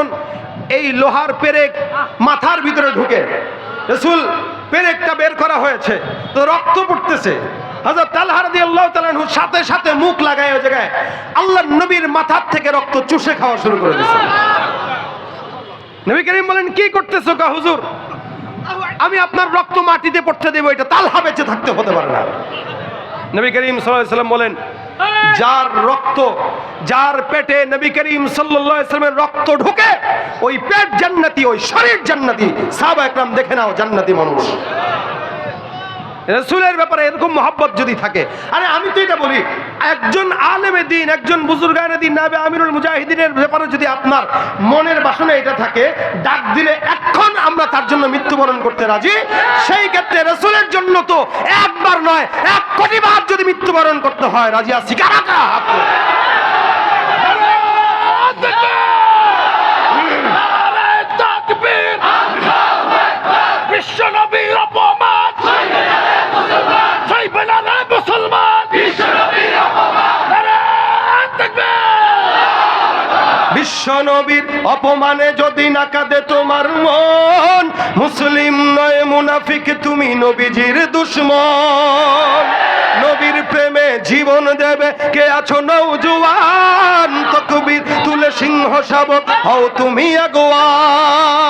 যখন এই লোহার পেরেক মাথার ভিতরে ঢুকে, রসুল পেরেকটা বের করা হয়েছে, তো রক্ত পড়তেছে। আমি আপনার রক্ত মাটিতে পড়তে দেবো, এটা তালহা বেঁচে থাকতে হতে পারে না। নবী করিম সাল্লাম বলেন যার রক্ত, যার পেটে নবী করিম সাল্লামের রক্ত ঢুকে, ওই পেট জান্নাতি, ওই শরীর জান্নাতি। সাহাবা একরাম দেখে নাও, জান্নাতি মানুষ। রসুলের ব্যাপারে এরকম মহাব্বত যদি থাকে, আরে আমি তো এটা বলি, একজন আলেমে দিন, একজন বুজুর্গানে দিন, নাবে আমিরুল মুজাহিদিনের ব্যাপারে যদি আপনার মনের বাসনা এটা থাকে, ডাক দিলে এখন আমরা তার জন্য মৃত্যুবরণ করতে রাজি। সেই ক্ষেত্রে রসুলের জন্য তো একবার নয়, এক কোটি বার যদি মৃত্যুবরণ করতে হয়, রাজি আছি। কারা কারা হাত তোলো। বিশ্ব নবীর অপমান সইবে না রে মুসলমান বিশ্ব নবীর অপমান বিশ্ব নবীর অপমানে যদি না কাঁদে তোমার মন, মুসলিম নয়, মুনাফিক তুমি নবীজির দুশ্মন। নবীর প্রেমে জীবন দেবে, কে আছো নৌজুয়ান তকবীর তুলে সিংহ শাবক, হও তুমি আগুয়ান।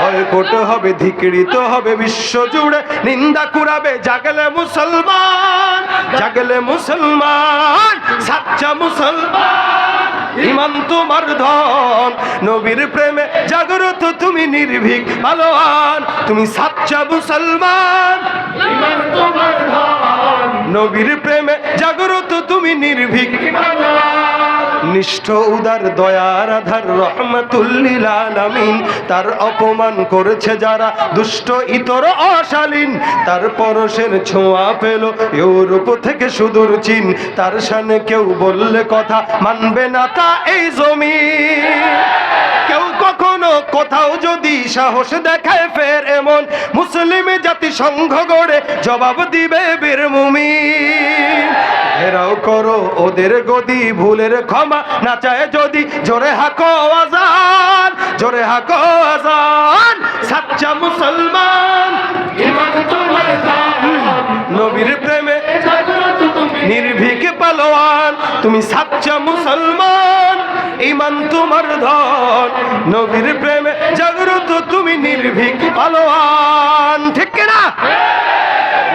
বয়কট হবে, ধিকৃত হবে বিশ্ব জুড়ে নিন্দা কুড়াবে। জাগলে মুসলমান জাগলে মুসলমান, সাচ্চা মুসলমান ইমান তোমার ধন নবীর প্রেমে জাগ্রত তুমি নির্ভীক ভালোয়ান তুমি সাচ্চা মুসলমান নবীর প্রেমে জাগ্রত তুমি নির্ভীক নিষ্ঠ উদার দয়ার আধার রহমতুল্লিল আলামিন, তার অপমান করেছে যারা দুষ্ট, ইতর, অশালীন। তার পরশের ছোঁয়া পেল ইউরোপ থেকে সুদূর চীন। তার সামনে কেউ বললে কথা মানবে না তা এই জমি কেউ কখনো কোথাও যদি সাহস দেখায় ফের এমন মুসলিম জাতি সংঘ গড়ে জবাব দিবে বীর মুমিন। ঘেরাও করো ওদের গদি, ভুলের ক্ষমা না চায় যদি। জোরে হাকো আজান, জোরে হাকো আজান। সাচ্চা মুসলমান। তোমার দান। নবীর প্রেমে নির্ভীক পালোয়ান, তুমি সাচ্চা মুসলমান ইমান তোমার ধন। নবীর প্রেমে জাগ্রত তুমি নির্ভীক পালোয়ান, ঠিক কিনা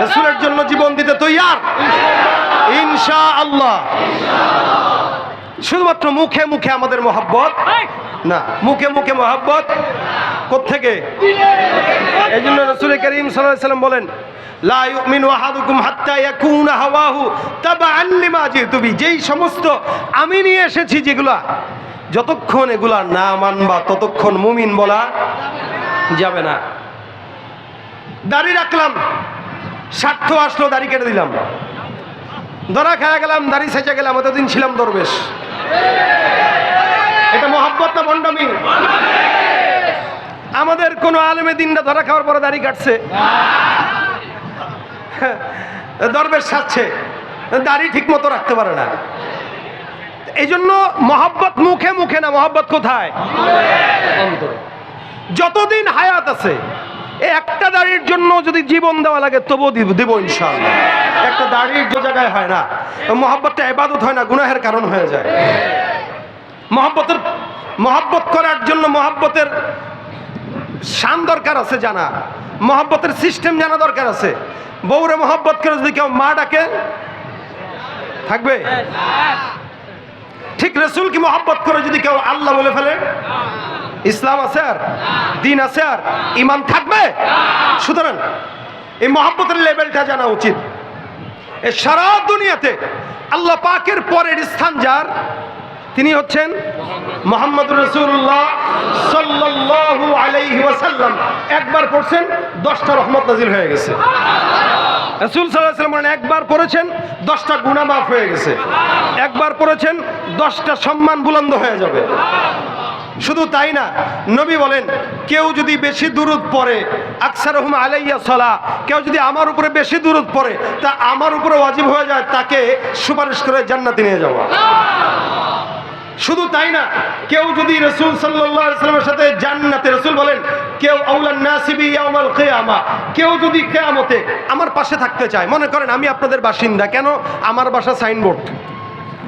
রসুলের জন্য জীবন দিতে তৈয়ার। ইনশা আল্লাহ শুধুমাত্র মুখে মুখে আমাদের মহাব্বত। না। মুখে মুখে মহাব্বত। কোথেকে এই জন্য রসুল করিম সাল্লাম বলেন যেই সমস্ত আমি নিয়ে এসেছি যেগুলা, যতক্ষণ এগুলা না মানবা, ততক্ষণ মুমিন বলা যাবে না। দাড়ি রাখলাম, স্বার্থ আসলো, দাড়ি কেটে দিলাম। ধরা খাওয়া গেলাম, দাড়ি সেচে গেলাম, এতদিন ছিলাম দরবেশ। এটা মহাব্বত না বন্ডামি আমাদের কোন আলেমে দিনটা ধরা খাওয়ার পরে দাড়ি কাটছে। দরবেশ সাজছে। দাড়ি ঠিক মতো রাখতে পারে না। এই জন্য মহাব্বত মুখে মুখে না, মহাব্বত কোথায়? যতদিন হায়াত আছে একটা দাড়ির জন্য যদি জীবন দেওয়া লাগে, তবুও দিব ইনশাআল্লাহ। একটা দাড়ির যে জায়গায় হয় না, মহাব্বতটা এবাদত হয় না, গুনাহের কারণ হয়ে যায়। মহাব্বতের, মহাব্বত করার জন্য মহাব্বতের শান দরকার আছে জানা। মহাব্বতের সিস্টেম জানা দরকার আছে। বউরে মহাব্বত করে যদি কেউ মা ডাকে, থাকবে? ঠিক কি মহাব্বত করে যদি কেউ আল্লাহ বলে ফেলে? ইসলাম আছে আর? দিন আছে আর? ইমান থাকবে? সুতরাং এই মহাব্বতের লেভেলটা জানা উচিত। এ সারা দুনিয়াতে আল্লাহ পাকের পরের স্থান যার? তিনি হচ্ছেন মোহাম্মদ রসুল্লাহ সাল্লু আলাইহি ওয়াসাল্লাম। একবার পড়ছেন, দশটা রহমত নাজিল হয়ে গেছে। রসুল সাল্লাহ একবার পড়েছেন, দশটা গুণা মাফ হয়ে গেছে। একবার পড়েছেন, দশটা সম্মান বুলন্দ হয়ে যাবে। শুধু তাই না, নবী বলেন, কেউ যদি বেশি দূরত পড়ে আকসার রহম আলাইয়া সলা কেউ যদি আমার উপরে বেশি দূরত পড়ে, তা আমার উপরে ওয়াজিব হয়ে যায়, তাকে সুপারিশ করে জান্নাতে নিয়ে যাওয়া। শুধু তাই না, কেউ যদি রসুল সাল্লামের সাথে জান্নাতে, রসুল বলেন, কেউ কেউ যদি কিয়ামতে আমার পাশে থাকতে চায়, মনে করেন আমি আপনাদের বাসিন্দা, কেন? আমার বাসা সাইনবোর্ড।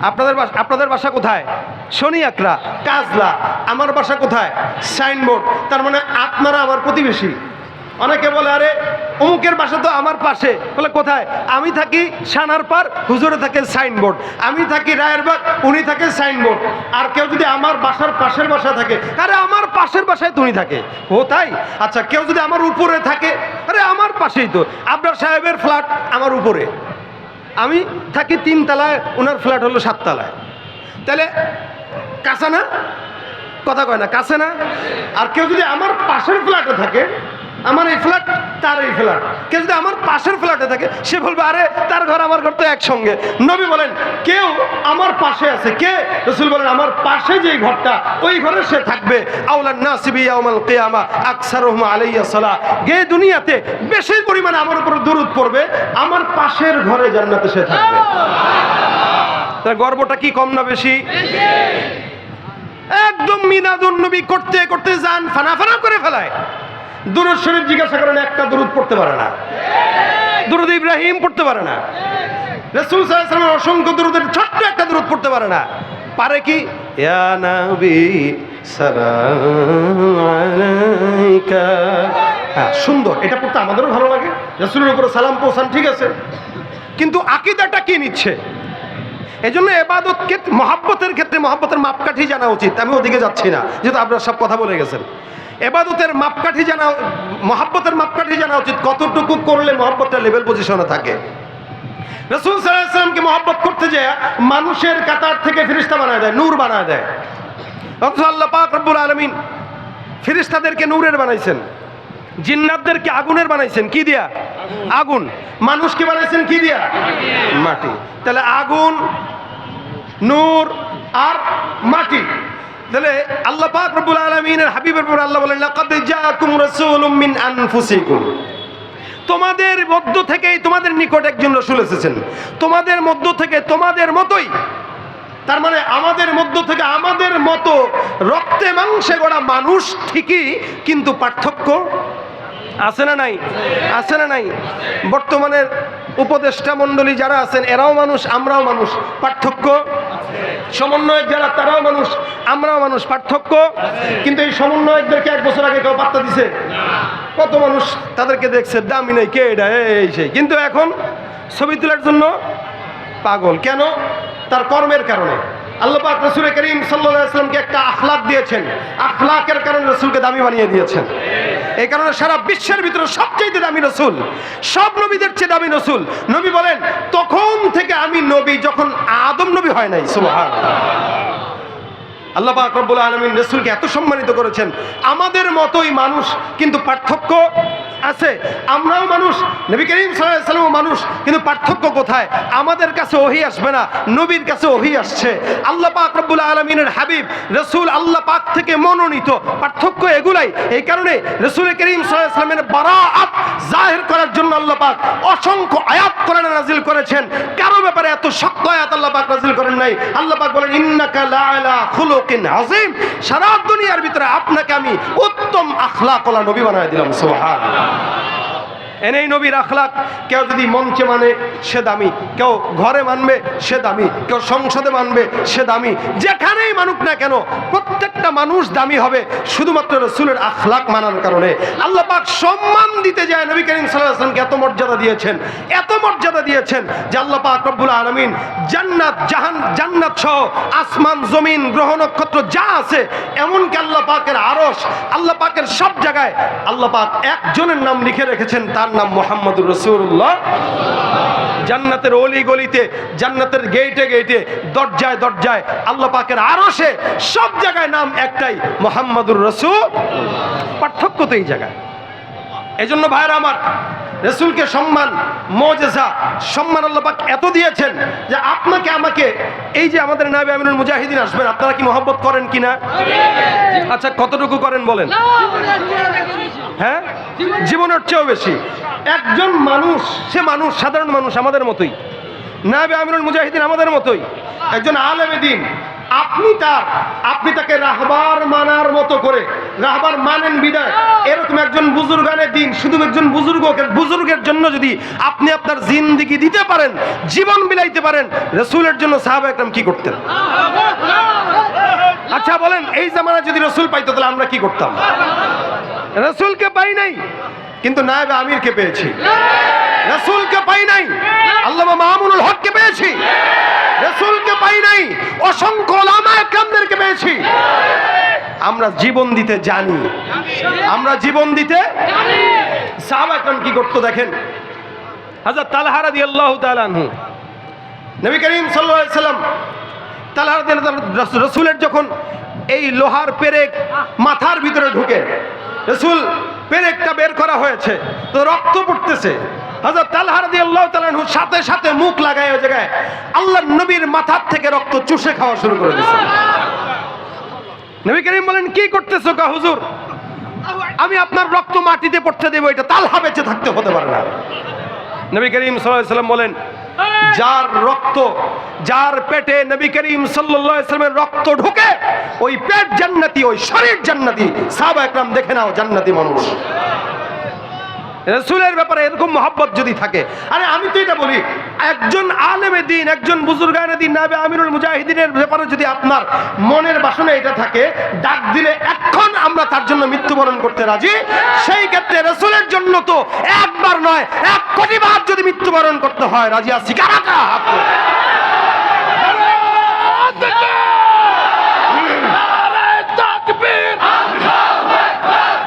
আপনাদের বাসা আপনাদের বাসা কোথায়? শনি আকরা কাজলা, আমার বাসা কোথায়? সাইনবোর্ড। তার মানে আপনারা আমার প্রতিবেশী। অনেকে বলে, আরে, অমুকের বাসা তো আমার পাশে। বলে, কোথায়? আমি থাকি সানার পার হুজুরে থাকে সাইনবোর্ড। আমি থাকি রায়েরবাগ উনি থাকে সাইনবোর্ড। আর কেউ যদি আমার বাসার পাশের বাসা থাকে, আরে, আমার পাশের বাসায় তুমি থাকে। ও, তাই? আচ্ছা কেউ যদি আমার উপরে থাকে, আরে, আমার পাশেই তো। আপনার সাহেবের ফ্ল্যাট আমার উপরে। আমি থাকি তিন তালায় ওনার ফ্ল্যাট হলো সাততলায়। তাহলে কাঁচা না? কথা কয় না, কাছে না? আর কেউ যদি আমার পাশের ফ্ল্যাটে থাকে আমার এই ফ্ল্যাট তার এই ফ্ল্যাট কেউ যদি আমার পাশের ফ্ল্যাটে থাকে, সে বলবে, আরে, তার ঘর, আমার ঘর তো একসঙ্গে। নবী বলেন, কেউ আমার পাশে আছে। কে? রসুল বলেন, আমার পাশে যেই ঘরটা, ওই ঘরে সে থাকবে। আউলান নাসিবি ইয়াউমাল কিয়ামা আকসারুহুম আলাইয়া সালা গে দুনিয়াতে বেশি পরিমাণে আমার উপর দূরত পড়বে, আমার পাশের ঘরে জান্নাতে সে থাকবে। তার গর্বটা কি কম না বেশি? একদম মিনাদুন নবী করতে করতে যান ফানা ফানা করে ফেলায়। দুরুদ শরীফ জিজ্ঞাসা করেন, একটা দুরুদ পড়তে পারে না। দুরুদ ইব্রাহিম পড়তে পারে না। রসুল সাল্লাল্লাহু অসংখ্য দুরুদের ছোট্ট একটা দুরুদ পড়তে পারে না। পারে কি? হ্যাঁ সুন্দর। এটা পড়তে আমাদেরও ভালো লাগে। রসুলের উপরে সালাম পৌঁছান, ঠিক আছে। কিন্তু আকিদাটা কি নিচ্ছে? এই জন্য এবাদত মহাব্বতের ক্ষেত্রে মহাব্বতের মাপকাঠি জানা উচিত। আমি ওদিকে যাচ্ছি না, যেহেতু আপনারা সব কথা বলে গেছেন। এবাদতের মাপকাঠি জানা, মহাব্বতের মাপকাঠি জানা উচিত, কতটুকু করলে মহাব্বতটা লেভেল পজিশনে থাকে। রসুল সাল্লামকে মহাব্বত করতে যায় মানুষের কাতার থেকে ফিরিস্তা বানায় দেয়, নূর বানায় দেয়। অথচ আল্লাহ পাক রব্বুল আলমিন ফিরিস্তাদেরকে নূরের বানাইছেন, জিন্নাতদেরকে আগুনের বানাইছেন, কি দিয়া? আগুন। মানুষকে বানাইছেন কি দিয়া? মাটি। তাহলে আগুন, নূর আর মাটি। তাহলে আল্লাহ পাক রব্বুল আলামিনের হাবিবের পর আল্লাহ বলেন, লাকাদ জাআকুম রাসূলুম মিন আনফুসিকুম। তোমাদের মধ্য থেকেই তোমাদের নিকট একজন রসুল এসেছেন। তোমাদের মধ্য থেকে তোমাদের মতোই, তার মানে আমাদের মধ্য থেকে আমাদের মতো রক্তে মাংসে গড়া মানুষ ঠিকই, কিন্তু পার্থক্য আছে না নাই? আছে না নাই? বর্তমানের উপদেষ্টা মণ্ডলী যারা আছেন, এরাও মানুষ, আমরাও মানুষ, পার্থক্য সমন্বয়ক যারা তারাও মানুষ, আমরাও মানুষ, পার্থক্য? কিন্তু এই সমন্বয়কদেরকে এক বছর আগে কেউ পাত্তা দিছে? কত মানুষ তাদেরকে দেখছে, দামি নেই, কে এটা? এই সেই। কিন্তু এখন ছবি তোলার জন্য পাগল। কেন? তার কর্মের কারণে। আল্লাহ পাক রসুল করিম সাল্লাহামকে একটা আখলাক দিয়েছেন। আখলাকের কারণে রসুলকে দামি বানিয়ে দিয়েছেন। এই কারণে সারা বিশ্বের ভিতরে সবচেয়ে দামি রসুল, সব নবীদের চেয়ে দামি রসুল। নবী বলেন, তখন থেকে আমি নবী, যখন আদম নবী হয় নাই সুবহান আল্লাহ পাক রব্বুল আলমিন রসুলকে এত সম্মানিত করেছেন। আমাদের মতোই মানুষ কিন্তু পার্থক্য আছে। আমরাও মানুষ, নবী করিম সাল্লাম মানুষ, কিন্তু পার্থক্য কোথায়? আমাদের কাছে ওহি আসবে না, নবীর কাছে ওহি আসছে। আল্লাহ পাক রব্বুল আলমিনের হাবিব, রসুল আল্লাহ পাক থেকে মনোনীত। পার্থক্য এগুলাই। এই কারণে রসুল করিম সাল্লামের বারাআত জাহির করার জন্য আল্লাহ পাক অসংখ্য আয়াত কোরআনে নাজিল করেছেন। কারও ব্যাপারে এত শক্ত আয়াত আল্লাহ পাক নাজিল করেন নাই। আল্লাহ পাক বলেন, ইন্নাকা লাআলা খুলুকিন আযীম সারা দুনিয়ার ভিতরে আপনাকে আমি উত্তম আখলাকওয়ালা নবী বানায় দিলাম সুবহানাল্লাহ। এনেই নবীর আখলাক, কেউ যদি মঞ্চে মানে সে দামি, কেউ ঘরে মানবে সে দামি, কেউ সংসদে মানবে সে দামি, যেখানেই মানুক না কেন, প্রত্যেকটা মানুষ দামি হবে, শুধুমাত্র রসুলের আখলাক মানার কারণে। আল্লাহ পাক সম্মান দিতে যায় নবী করিম সাল্লাহ আসলামকে এত মর্যাদা দিয়েছেন, এত মর্যাদা দিয়েছেন যে আল্লাহ পাক রব্বুল আলমিন জান্নাত, জাহান, জান্নাত সহ আসমান, জমিন, গ্রহ, নক্ষত্র যা আছে, এমনকি আল্লাহ পাকের আরস আল্লাহ পাকের সব জায়গায় আল্লাহ পাক একজনের নাম লিখে রেখেছেন, তার নাম মোহাম্মদুর রসুল্লাহ জান্নাতের অলি গলিতে জান্নাতের গেইটে গেইটে দরজায় দরজায় আল্লাহ পাকের আরসে সব জায়গায় নাম একটাই মোহাম্মদুর রসুল। পার্থক্য তো এই জায়গায়। এজন্য ভাইরা আমার রসুলকে সম্মান মজেজা সম্মান আল্লাহ পাক এত দিয়েছেন যে আপনাকে আমাকে এই যে আমাদের নাবি আমিনুল মুজাহিদিন আসবেন আপনারা কি মহব্বত করেন কিনা? আচ্ছা কতটুকু করেন বলেন? হ্যাঁ? জীবনের চেয়েও বেশি। একজন মানুষ, সে মানুষ, সাধারণ মানুষ আমাদের মতোই। নাবে আমিরুল মুজাহিদিন আমাদের মতোই। একজন আলেমে দিন। আপনি তার, আপনি তাকে রাহবার মানার মতো করে, রাহবার মানেন বিদায়। এরকম একজন বুজুর্গানের দিন, শুধু একজন বুজুর্গকে বুজুর্গের জন্য যদি আপনি আপনার জিন্দিগি দিতে পারেন, জীবন বিলাইতে পারেন, রসুলের জন্য সাহাবা একদম কি করতেন? আচ্ছা বলেন, এই জামানা যদি রসুল পাইতো, তাহলে আমরা কি করতাম? রসুলকে পাই নাই, কিন্তু নায়বে আমিরকে পেয়েছি। রসুলকে পাই নাই, আল্লামা মামুনুল হককে পেয়েছি। রসুলকে পাই নাই, অসংখ্য ওলামা একরামদেরকে পেয়েছি। আমরা জীবন দিতে জানি। আমরা জীবন দিতে সাহাবা একরাম কি করতো দেখেন? হাজার তালহারা দিয়ে আল্লাহ তালানহু নবী করিম সাল্লাহ সাল্লাম দিয়ে রসুলের যখন এই লোহার পেরেক মাথার ভিতরে ঢুকে, রসুল পেরেকটা বের করা হয়েছে, তো রক্ত পড়তেছে। হাজার তালহার দিয়ে আল্লাহ তালানহু সাথে সাথে মুখ লাগায় ওই জায়গায় আল্লাহ নবীর মাথার থেকে রক্ত চুষে খাওয়া শুরু করে দিয়েছে। নবী করিম বলেন, কি করতেছো কা হুজুর? আমি আপনার রক্ত মাটিতে পড়তে দেবো, এটা তালহা বেঁচে থাকতে হতে পারে না। নবী করিম সাল্লাম বলেন যার রক্ত, যার পেটে নবী করিম সাল্লামের রক্ত ঢুকে, ওই পেট জান্নাতি, ওই শরীর জান্নাতি। সাহবা একরাম দেখে নাও, জান্নাতি মানুষ। রসুলের ব্যাপারে এরকম মহব্বত যদি থাকে আরে আমি তো এটা বলি একজন আলেমে দিন একজন বুজুর্গানে দিন নাবে আমিরুল মুজাহিদিনের ব্যাপারে যদি আপনার মনের বাসনে এটা থাকে ডাক দিলে এখন আমরা তার জন্য মৃত্যুবরণ করতে রাজি সেই ক্ষেত্রে রসুলের জন্য তো একবার নয় এক কোটিবার যদি মৃত্যুবরণ করতে হয় রাজি আছি কারাটা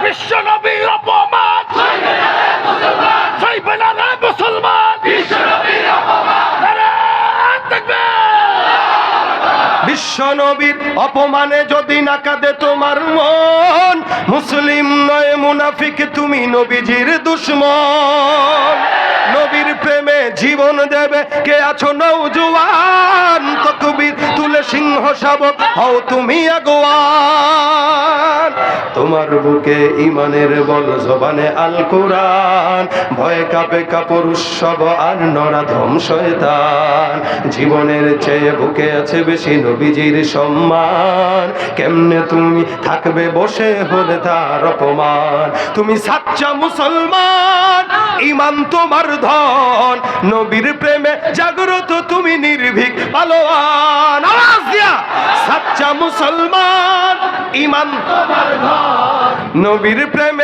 বিশ্ব নবীর অপমান সইবে না রে মুসলমান বিশ্ব নবীর অপমান বিশ্ব নবীর অপমানে যদি না কাঁদে তোমার মন মুসলিম নয় মুনাফিক তুমি নবীজির দুশ্মন। নবীর প্রেমে জীবন দেবে। কে আছো নৌজওয়ান তকবীর তুলে সিংহ শাবক হও তুমি আগুয়ান। তোমার বুকে ইমানের বল জবানে আল কোরআন। ভয়ে কাপে কাপড় উৎসব আর নরাধম শয়তান। জীবনের চেয়ে বুকে আছে বেশি নবীজির সম্মান। কেমনে তুমি থাকবে বসে হলে তার অপমান? তুমি সাচ্চা মুসলমান, ইমান তোমার ধন নবীর প্রেমে জাগ্রত তুমি নির্ভীক পালোয়ান। আওয়াজ দিয়া সাচ্চা মুসলমান ইমান নবীর প্রেমে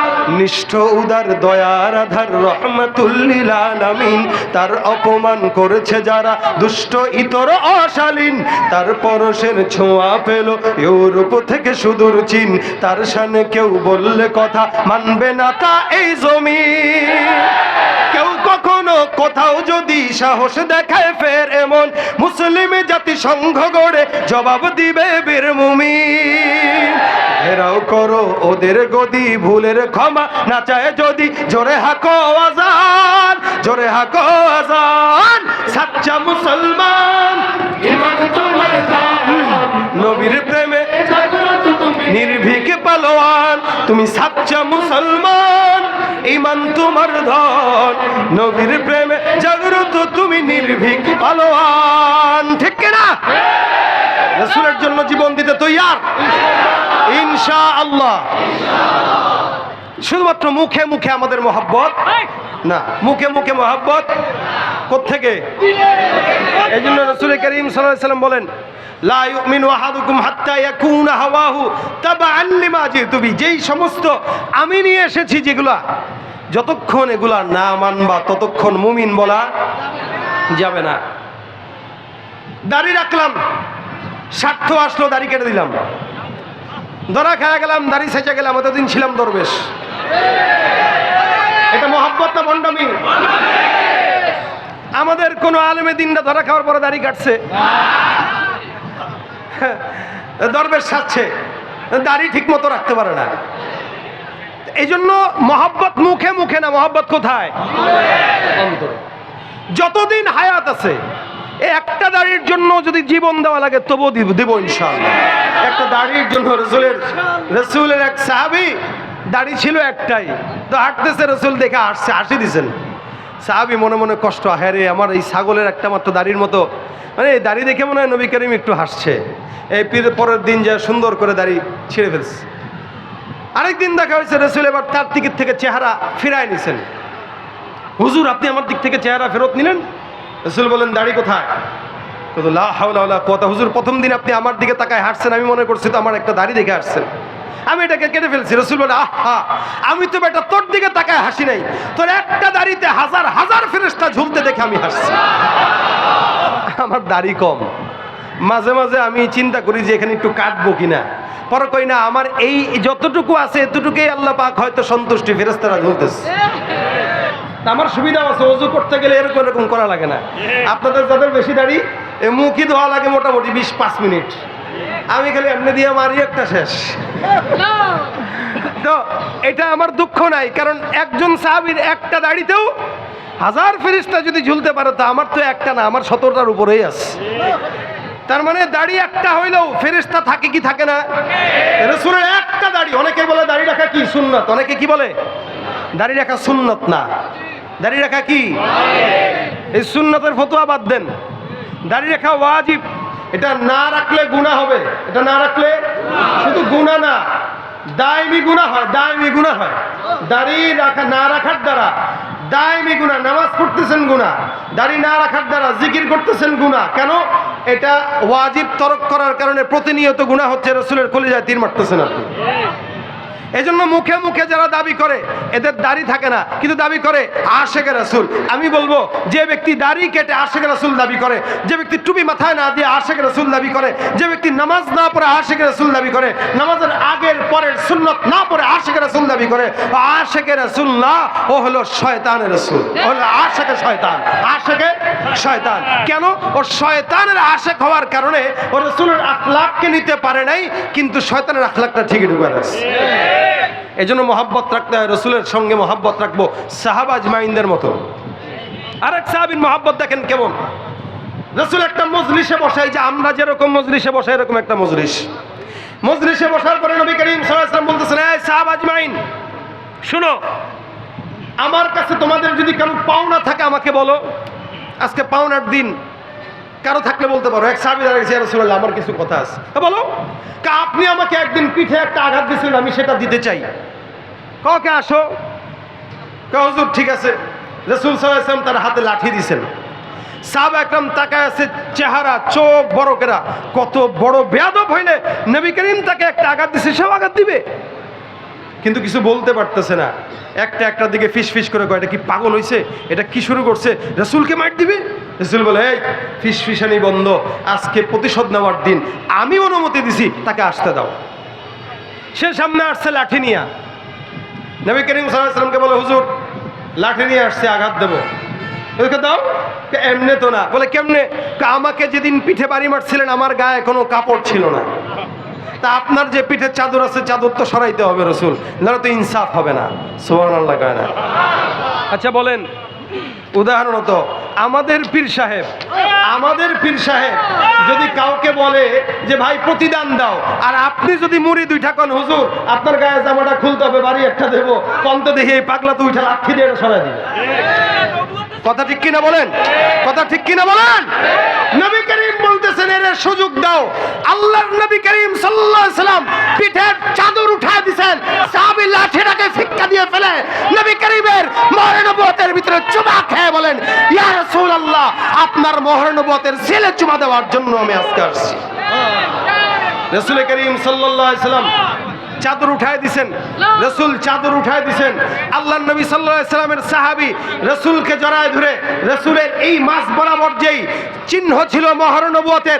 নিষ্ঠ উদার দয়ার আধার রহমাতুল্লিল আলামিন। তার অপমান করেছে যারা দুষ্ট, ইতর, অশালীন। তার পরশের ছোঁয়া পেল ইউরোপ থেকে সুদূর চীন। তার সামনে কেউ বললে কথা মানবে না তা এই জমি কেউ কখনো কোথাও যদি সাহস দেখায় ফের এমন মুসলিম জাতি সংঘ গড়ে জবাব দিবে বীর মুমিন। ঘেরাও করো ওদের গদি ভুলের ক্ষমা না চায় যদি। জোরে হাকো আজান জোরে হাকো আজান। সাচ্চা মুসলমান ইমান তোমার জান নবীর প্রেমে নির্ভীক পালোয়ান তুমি সাচ্চা মুসলমান ইমান তোমার ধন, নবীর প্রেমে জাগ্রত তুমি নির্ভীক পালোয়ান। ঠিক না? রসুলের জন্য জীবন দিতে তৈয়ার? ইনশা আল্লাহ শুধুমাত্র মুখে মুখে আমাদের মহাব্বত? না, মুখে মুখে মহাব্বত? কোথেকে এই জন্য রসুল করিম সাল্লাম বলেন লা ইউমিনু আহাদুকুম হাত্তা ইয়াকুনা হাওয়াহু তাবাআন লিমা জিতু বি। যেই সমস্ত আমি নিয়ে এসেছি যেগুলা, যতক্ষণ এগুলা না মানবা, ততক্ষণ মুমিন বলা যাবে না। দাড়ি রাখলাম, স্বার্থ আসলো, দাড়ি কেটে দিলাম। ধরা খায়া গেলাম, দাড়ি সেচে গেলাম, এতদিন ছিলাম দরবেশ। এটা মহাব্বত না বন্ডামি আমাদের কোন আলেমে দিনটা ধরা খাওয়ার পরে দাড়ি কাটছে। দরবেশ সাজছে, দাড়ি ঠিক মতো রাখতে পারে না। এই জন্য মহাব্বত মুখে মুখে না, মহাব্বত কোথায়? যতদিন হায়াত আছে একটা দাড়ির জন্য যদি জীবন দেওয়া লাগে তবু দিব ইনশাআল্লাহ। একটা দাড়ির জন্য রসুলের রসুলের এক সাহাবি, দাড়ি ছিল একটাই। তো হাঁটতেছে রসুল দেখে আসছে হাসি দিছেন। সাহাবি মনে মনে কষ্ট হ্যাঁ রে, আমার এই ছাগলের একটা মাত্র দাড়ির মতো। মানে এই দাড়ি দেখে মনে হয় নবী করিম একটু হাসছে। এই পীর- পরের দিন যা সুন্দর করে দাড়ি ছিঁড়ে ফেলছে। আরেকদিন দেখা হয়েছে, রসুল এবার তার দিকের থেকে চেহারা ফিরায় নিছেন। হুজুর, আপনি আমার দিক থেকে চেহারা ফেরত নিলেন? রসুল বলেন, দাড়ি কোথায়? কুওয়াতা। হুজুর, প্রথম দিন আপনি আমার দিকে তাকায় হাঁটছেন, আমি মনে করছি তো আমার একটা দাড়ি দেখে হাঁটছেন। আমি এটাকে কেটে ফেলছি, রসুল বলে, আহা, আমি তো বেটা তোর দিকে তাকায় হাসি নাই। তোর একটা দাড়িতে হাজার হাজার ফেরেস্তা ঝুলতে দেখে আমি হাসছি। আমার দাড়ি কম। মাঝে মাঝে আমি চিন্তা করি যে এখানে একটু কাটবো কিনা। পরে কই না, আমার এই যতটুকু আছে, এতটুকুই আল্লাহ পাক হয়তো সন্তুষ্টি ফেরেস্তারা ঝুলতেছে। আমার সুবিধা আছে, অজু করতে গেলে এরকম এরকম করা লাগে না। আপনাদের যাদের বেশি দাড়ি মুখই ধোয়া লাগে মোটামুটি বিশ, পাঁচ মিনিট। আমি খালি এমনি দিয়ে মারি, একটা শেষ। তো এটা আমার দুঃখ নাই, কারণ একজন সাহাবির একটা দাড়িতেও হাজার ফেরিস্তা যদি ঝুলতে পারে, তা আমার তো একটা না, আমার সতরটার উপরেই আছে। তার মানে দাড়ি একটা হইলেও ফেরিস্তা থাকে কি থাকে না? রসুলের একটা দাড়ি, অনেকে বলে দাড়ি রাখা কি সুন্নত, অনেকে কি বলে? দাড়ি রাখা সুন্নত না। দাড়ি রাখা কি? এই সুন্নতের ফতোয়া বাদ দেন। দাড়ি রাখা ওয়াজিব। এটা না রাখলে গুণা হবে। এটা না রাখলে শুধু গুণা না দায়মি গুণা হয় দায়মি গুণা হয়। দাড়ি রাখা, না রাখার দ্বারা দায়মি গুণা নামাজ পড়তেছেন গুণা দাড়ি না রাখার দ্বারা জিকির করতেছেন গুণা কেন? এটা ওয়াজিব তরক করার কারণে প্রতিনিয়ত গুণা হচ্ছে, রসুলের কলিজায় তীর মারতেছেন আপনি। এই জন্য মুখে মুখে যারা দাবি করে, এদের দাড়ি থাকে না, কিন্তু দাবি করে আশেখের রাসুল। আমি বলব, যে ব্যক্তি দাড়ি কেটে আশেখের রাসুল দাবি করে, যে ব্যক্তি টুপি মাথায় না দিয়ে আশেখের রাসুল দাবি করে, যে ব্যক্তি নামাজ না পড়ে আশেখের রাসুল দাবি করে, নামাজের আগের পরের সুন্নত না পড়ে আশেখের রাসুল দাবি করে আশেখের রাসুল না, ও হলো শয়তানের রাসুল। ও হলো আশেখের শয়তান। আশেখে শয়তান। কেন? ও শয়তানের আশেক হওয়ার কারণে ও রসুলের আখলাককে নিতে পারে নাই, কিন্তু শয়তানের আখলাকটা ঠিকই ঢুকে আছে এই জন্য মহাব্বত রাখতে হয়, রসুলের সঙ্গে মহাব্বত রাখব সাহাবাজ মাইন্দের মতো। আরেক সাহাবিন মহাব্বত দেখেন কেমন? রসুল একটা মজলিসে বসাই যে আমরা যেরকম মজলিসে বসাই, এরকম একটা মজলিস। মজলিসে বসার পরে নবী করিম সাল্লাম বলতেছেন, এই সাহাবাজ মাইন শুনো, আমার কাছে তোমাদের যদি কারও পাওনা থাকে আমাকে বলো। আজকে পাওনার দিন কারও থাকলে বলতে পারো, এক সাহাবি আমার কিছু কথা আছে। বলো, কা আপনি আমাকে একদিন পিঠে একটা আঘাত দিয়েছিলেন, আমি সেটা দিতে চাই। কাউকে আসো। হুজুর, ঠিক আছে। রসুল সাল্লাম তার হাতে লাঠি দিছেন সাব একদম তাকায় আছে, চেহারা, চোখ বড় কেরা। কত বড় বেয়াদব হইলে নবী করিম তাকে একটা আঘাত দিছে সেও আঘাত দিবে? কিন্তু কিছু বলতে পারতেছে না। একটা একটার দিকে ফিস ফিস করে কয়, এটা কি পাগল হয়েছে এটা কি শুরু করছে? রসুলকে মার দিবে? রসুল বলে, এই, ফিস ফিসানি বন্ধ। আজকে প্রতিশোধ নেওয়ার দিন। আমি অনুমতি দিছি, তাকে আসতে দাও। সে সামনে আসছে লাঠি নিয়া। নবী করিম সাল্লামকে বলে, হুজুর, লাঠি নিয়ে আসছে, আঘাত দেবো। ওদেরকে, দাও? এমনে তো না। বলে, কেমনে? আমাকে যেদিন পিঠে বাড়ি মারছিলেন, আমার গায়ে কোনো কাপড় ছিল না। তা আপনার যে পিঠে চাদর আছে, চাদর তো সরাইতে হবে রসুল না তো ইনসাফ হবে না। সোহান আল্লাহ কয় না। আচ্ছা বলেন। উদাহরণত আমাদের পীর সাহেব, আমাদের পীর সাহেব যদি কাউকে বলে যে, ভাই, প্রতিদান দাও। আর আপনি যদি মুড়ি দুইটা কন, হুজুর, আপনার গায়ে জামাটা খুলতে হবে, বাড়ি একটা দেবো। কন্ত দেখি এই পাগলা তো উঠে দিয়ে সরাই দিবে। কথা ঠিক কিনা বলেন? কথা ঠিক কিনা বলেন? নবী করিম বলতেছেন এর সুযোগ দাও। আল্লাহর নবী করিম সাল্লাল্লাহু আলাইহি সাল্লাম পিঠের চাদর উঠায় দিবেন সাহাবী লাঠিটাকে ফিক্কা দিয়ে ফেলে নবী করিমের মহরে নবুয়তের ভিতরে চুমা খেয়ে বলেন ইয়া রাসূলুল্লাহ আপনার মহরে নবুয়তের ছেলে চুমা দেওয়ার জন্য আমি আজকে আসছি। রসুল করিম সাল্লাল্লাহু আলাইহি সাল্লাম চাদর উঠায় দিছেন রসুল চাদর উঠায় দিছেন। আল্লাহ নবী সাল্লামের সাহাবি রসুলকে জড়ায় ধরে রসুলের এই মাস বরাবর যেই চিহ্ন ছিল মহরণবতের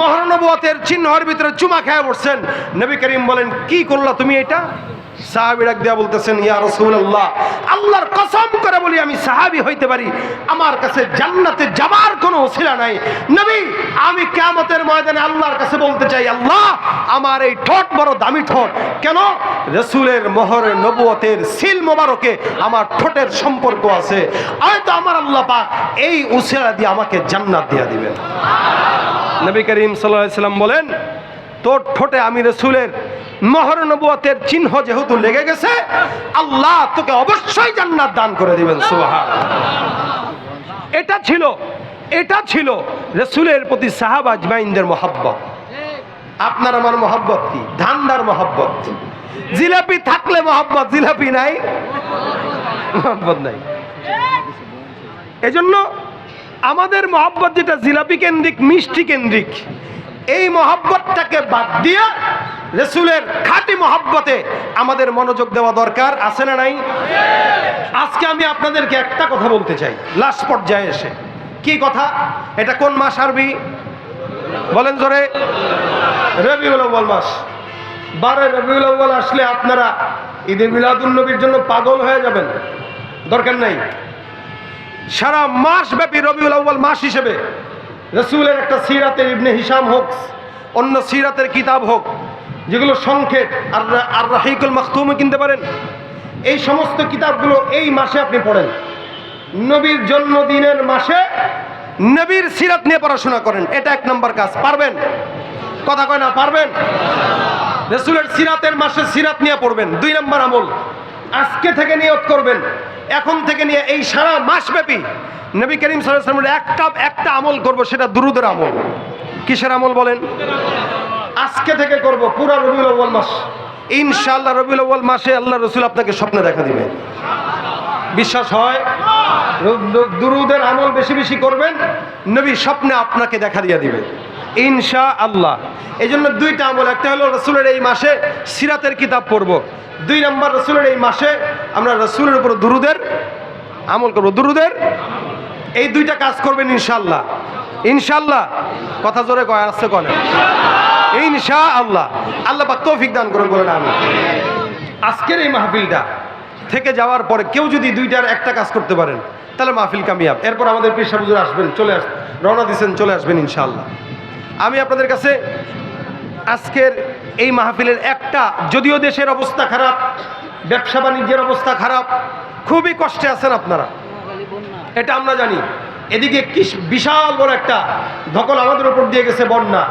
মহরণবতের চিহ্নর ভিতরে চুমা খেয়ে পড়ছেন নবী করিম বলেন কি করলা তুমি এটা? বলতেছেন, ইয়া আল্লাহর কসম করে বলি, আমি সাহাবী হইতে পারি। আমার কাছে জান্নাতে যাবার কোনো নাই। আমি আল্লাহর কাছে বলতে চাই আমার এই ঠোঁট বড় দামি ঠোঁট। কেন? মোবারকে আমার ঠোঁটের সম্পর্ক আছে। হয়তো আমার আল্লাহ পাক এই উসিলা দিয়ে আমাকে জান্নাত দিয়া দিবেন। নবী করিম সাল্লাম বলেন তোর ঠোঁটে আমি রসুলের মহর চিহ্ন যেহেতু লেগে গেছে, আল্লাহ তোকে অবশ্যই জান্নাত দান করে দিবেন, সুবহান। এটা ছিল এটা ছিল রসুলের প্রতি সাহাব আজমাইনদের মহাব্বত। আপনার আমার মহাব্বত কি? ধান্দার মহাব্বত। জিলাপি থাকলে মহাব্বত, জিলাপি নাই, মহাব্বত নাই। এজন্য আমাদের মহাব্বত যেটা জিলাপি কেন্দ্রিক, মিষ্টি কেন্দ্রিক এই মহাব্বতটাকে বাদ দিয়ে রসুলের খাঁটি মহাব্বতে আমাদের মনোযোগ দেওয়া দরকার, আছে না নাই? আজকে আমি আপনাদেরকে একটা কথা বলতে চাই লাস্ট পর্যায়ে এসে। কি কথা? এটা কোন মাস আরবি? বলেন জোরে। রবিউল আউ্বাল মাস। বারো রবিউল আউ্বাল আসলে আপনারা ঈদে মিলাদুল নবীর জন্য পাগল হয়ে যাবেন। দরকার নাই। সারা মাস ব্যাপী রবিউল আউ্বাল মাস হিসেবে রসুলের একটা সিরাতের ইবনে হিসাম হোক, অন্য সিরাতের কিতাব হোক, যেগুলো সংক্ষেপ, আর আর রাহিকুল মাখতুমও কিনতে পারেন। এই সমস্ত কিতাবগুলো এই মাসে আপনি পড়েন। নবীর জন্মদিনের মাসে নবীর সিরাত নিয়ে পড়াশোনা করেন। এটা এক নম্বর কাজ। পারবেন? কথা কয় না, পারবেন? রসুলের সিরাতের মাসে সিরাত নিয়ে পড়বেন। দুই নম্বর আমল। আজকে থেকে নিয়ত করবেন। এখন থেকে নিয়ে এই সারা মাস ব্যাপী নবী করিম সাল্লামের একটা একটা আমল করব, সেটা দুরুদের আমল। কিসের আমল বলেন? আজকে থেকে করব, পুরা রবিউল আউ্বাল মাস। ইনশাআল্লাহ রবিউল আউ্বাল মাসে আল্লাহ রসুল আপনাকে স্বপ্নে দেখা দিবে বিশ্বাস হয়? দুরুদের আমল বেশি বেশি করবেন, নবী স্বপ্নে আপনাকে দেখা দিয়ে দিবে ইনশা আল্লাহ এই জন্য দুইটা আমল, একটা হলো রসুলের এই মাসে সিরাতের কিতাব পড়ব। দুই নম্বর রসুলের এই মাসে আমরা রসুলের উপর দুরুদের, আমল করব দুরুদের। এই দুইটা কাজ করবেন ইনশাল্লাহ ইনশাল্লাহ কথা জোরে কয় আসছে কনে? ইনশা আল্লাহ আল্লাহ পাক তৌফিক দান করুন, বলেন আমি। আজকের এই মাহফিলটা থেকে যাওয়ার পরে কেউ যদি দুইটার একটা কাজ করতে পারেন, তাহলে মাহফিল কামিয়াব। এরপর আমাদের পেশা বুজুর আসবেন, চলে আস রওনা দিচ্ছেন, চলে আসবেন ইনশাআল্লাহ। আমি আপনাদের কাছে আজকের এই মাহফিলের একটা, যদিও দেশের অবস্থা খারাপ, ব্যবসা বাণিজ্যের অবস্থা খারাপ, খুবই কষ্টে আছেন আপনারা। এটা আমরা জানি। এদিকে কি বিশাল বড় একটা ধকল আমাদের উপর দিয়ে গেছে বন্যা।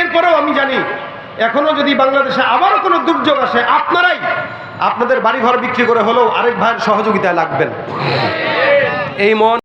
এরপরেও আমি জানি, এখনও যদি বাংলাদেশে আবারও কোনো দুর্যোগ আসে, আপনারাই আপনাদের বাড়িঘর বিক্রি করে হলেও আরেক ভাইয়ের সহযোগিতায় লাগবেন। এই মন